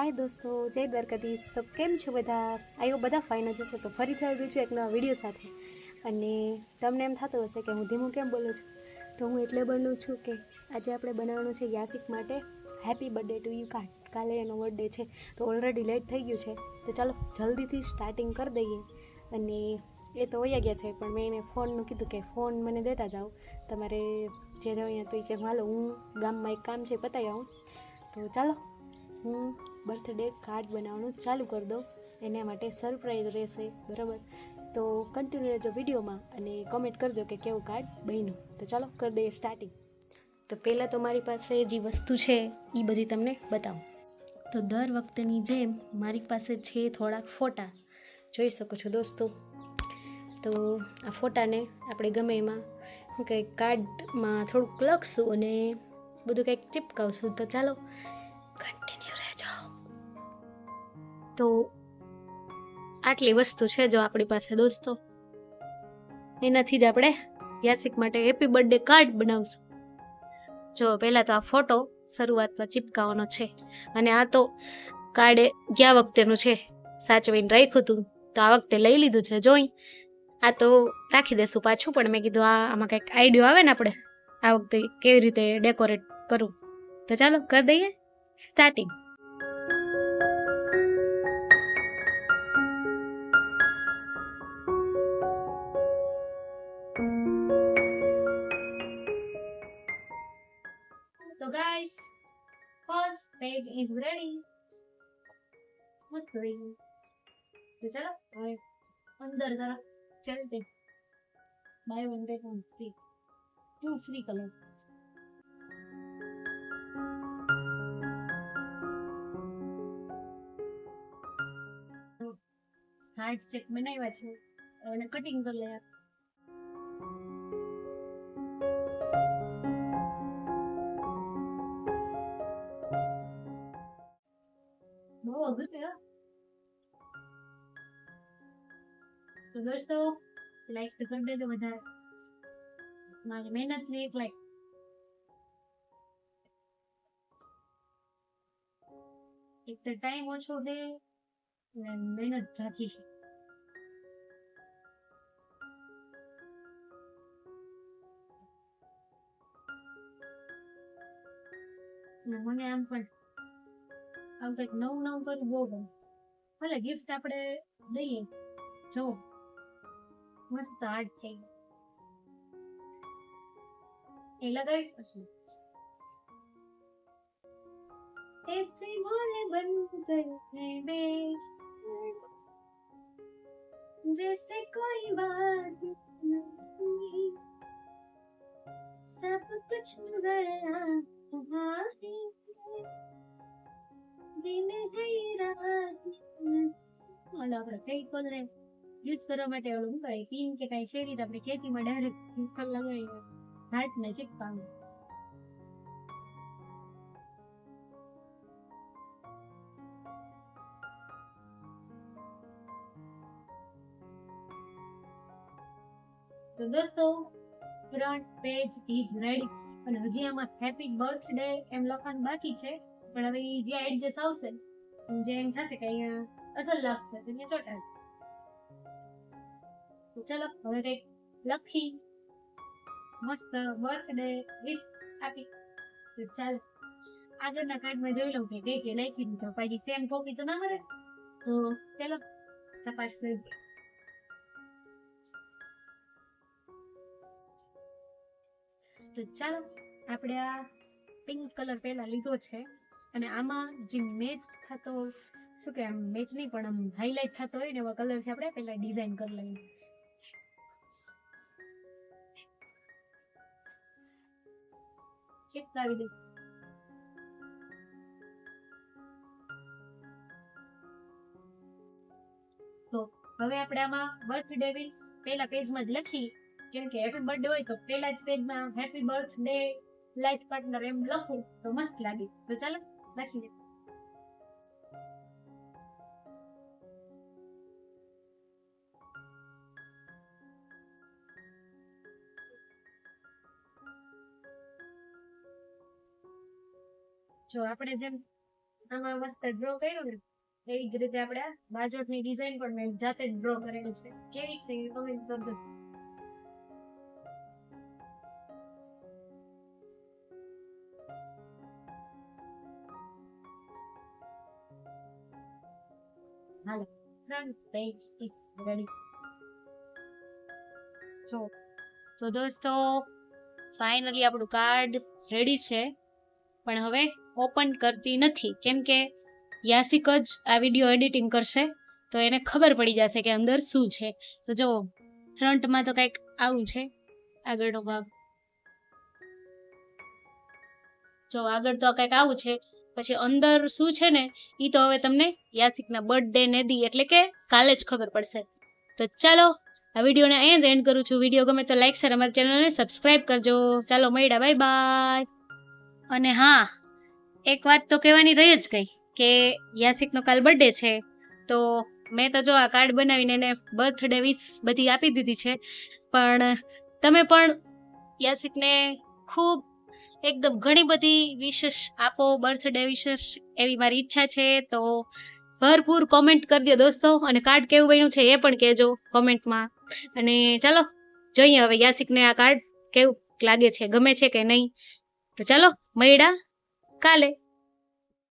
હાય દોસ્તો, જય દ્વારકાધીશ. તો કેમ છો બધા? આયો બધા ફાઇન જ હશે. તો ફરીથી આવી ગયું છું એક નવા વીડિયો સાથે. અને તમને એમ થતું હશે કે હું ધીમું કેમ બોલું છું? તો હું એટલે બનું છું કે આજે આપણે બનાવવાનું છે યાસિક માટે happy birthday to you card કાલે એનો બર્થડે છે. તો ઓલરેડી લેટ થઈ ગયું છે. તો ચાલો જલ્દીથી સ્ટાર્ટિંગ કરી દઈએ. અને એ તો વયા ગયા છે, પણ મેં એને ફોનનું કીધું કે ફોન મને દેતા જાઓ. તમારે જે જાઓ અહીંયા તો એ કે, હાલો, હું ગામમાં એક કામ છે પતાવી આવું. તો ચાલો, હું બર્થડે કાર્ડ બનાવવાનું ચાલુ કરી દો. એના માટે સરપ્રાઈઝ રહેશે, બરાબર? તો કન્ટિન્યુ રહેજો વિડીયોમાં અને કોમેન્ટ કરજો કે કેવું કાર્ડ બન્યું. તો ચાલો કરી દઈએ સ્ટાર્ટિંગ તો પહેલાં તો મારી પાસે જે વસ્તુ છે એ બધી તમને બતાવું. તો દર વખતેની જેમ મારી પાસે છે થોડાક ફોટા. જોઈ શકો છો દોસ્તો. તો આ ફોટાને આપણે ગમે એમાં કંઈક કાર્ડમાં થોડુંક લખશું અને બધું કંઈક ચિપકાવશું. તો ચાલો કન્ટિન્યુ તો આટલી વસ્તુ છે જો આપણી પાસે દોસ્તો. એનાથી જ આપણે યાસિક માટે હેપી બર્થડે કાર્ડ બનાવશું. જો પહેલાં તો આ ફોટો શરૂઆતમાં ચિપકાવવાનો છે અને આ તો કાર્ડ ગયા વખતેનું છે, સાચવીને રાખ્યું હતું. તો આ વખતે લઈ લીધું છે જોઈ. આ તો રાખી દેશું પાછું, પણ મેં કીધું આ આમાં કંઈક આઈડિયો આવે ને આપણે, આ વખતે કેવી રીતે ડેકોરેટ કરું. તો ચાલો કરી દઈએ. Starting first is ready. મસ્ત થઈ ગયું તો ચાલો હવે અંદર જરા ચલતે buy one get one free two free colour heart shape બનાવ્યા છે અને કટિંગ કરી લે હો. તો દોસ્તો લાઈક તો કરી દેજો વધારે મારી મહેનતની એક લાઈક એક તો ટાઈમ ઓછો છે અને મહેનત જાજી છે મને આમ પણ આમ કંઈક નવું નવું કરવું બહુ ગમે ભલે ગિફ્ટ આપણે દઈએ જો મસ્ત આર્ટ થઈ એ લગાવીશ પછી ऐसे भोले बन कर बे जैसे कोई बात नहीं सब कुछ नजर आए આપણે ફેક યુઝ કરવા માટે ઓલું કહે પિન કે કઈ શેરી આપણે ખેંચીમાં ડાયરેક્ટ લગાવી હાર્ટ ને ચિપકાવું તો દોસ્તો ફ્રન્ટ પેજ ઇઝ રેડી અને હજી આમાં હેપી બર્થડે એમ લખવાનું બાકી છે. પણ હવે જ્યાં એડજસ્ટ આવશે જે એમ થશે કે અહીંયા અસલ લાગશે તો અહીંયા ચોટાડ ચલો, હવે કંઈક લખી, મસ્ત બર્થડે વિશ આપી. તો ચાલ, આગળના કાર્ડમાં જોઈ લઉં કે કઈ કે લખી દીધો પછી સેમ કોપી તો ના મળે. તો ચલો, તપાસ કરી તો ચાલો, આપણે આ પિંક કલર પહેલા લીધો છે. અને આમાં જે મેચ થતો, શું કે મેચ નહીં, પણ આમ હાઇલાઇટ થતો હોય ને એવા કલરથી આપણે, પહેલા ડિઝાઇન કરી લઈએ. ચિપકાવી દઈએ. તો હવે આપણે આમાં બર્થ ડેવિસ પહેલા પેજમાં જ લખી, કેમ કે હેપી બર્થડે હોય તો પહેલા જ પેજમાં હેપી બર્થડે લાઈફ પાર્ટનર એમ લખું તો મસ્ત લાગે. તો ચાલો. લખી જો આપણે જેમ આમાં મસ્ત ડ્રો કર્યું ને એવી જ રીતે આપણે બાજોટની ડિઝાઇન પણ મેં જાતે જ ડ્રો કરેલી છે. કેવી છે એ કમેન્ટ કરજો. હાલો ફ્રન્ટ page is રેડી જો તો દોસ્તો ફાઇનલી આપણું કાર્ડ રેડી છે. પણ હવે ઓપન કરતી નથી. કેમ કે યાસિક જ આ વીડિયો એડિટિંગ કરશે. તો એને ખબર પડી જશે કે અંદર શું છે. તો જો ફ્રન્ટમાં તો કંઈક આવું છે. આગળનો ભાગ. જો, આગળ તો કંઈક આવું છે. પછી અંદર શું છે ને એ તો હવે તમને યાસિકના બર્થડે ને દી, એટલે કે કાલે જ ખબર પડશે. તો ચાલો, આ વિડીયોને અહીંયા જ એન્ડ કરું છું. વીડિયો ગમે તો લાઈક શેર અમારી ચેનલને સબસ્ક્રાઈબ કરજો. ચાલો, મળ્યા બાય બાય અને હા, એક વાત તો કહેવાની રહી જ ગઈ કે યાસિકનો કાલ બર્થડે છે. તો મેં તો જો આ કાર્ડ બનાવીને એને બર્થડે વિશ બધી આપી દીધી છે. પણ તમે પણ યાસિકને ખૂબ એકદમ ઘણી બધી વિશેષ આપો બર્થડે વિશેષ એવી મારી ઈચ્છા છે. તો ભરપૂર કોમેન્ટ કરી દો દોસ્તો અને કાર્ડ કેવું બન્યું છે એ પણ કહેજો કોમેન્ટમાં અને ચાલો, જોઈએ હવે યાસિકને આ કાર્ડ કેવું લાગે છે, ગમે છે કે નહીં. તો ચાલો, મળ્યા કાલે.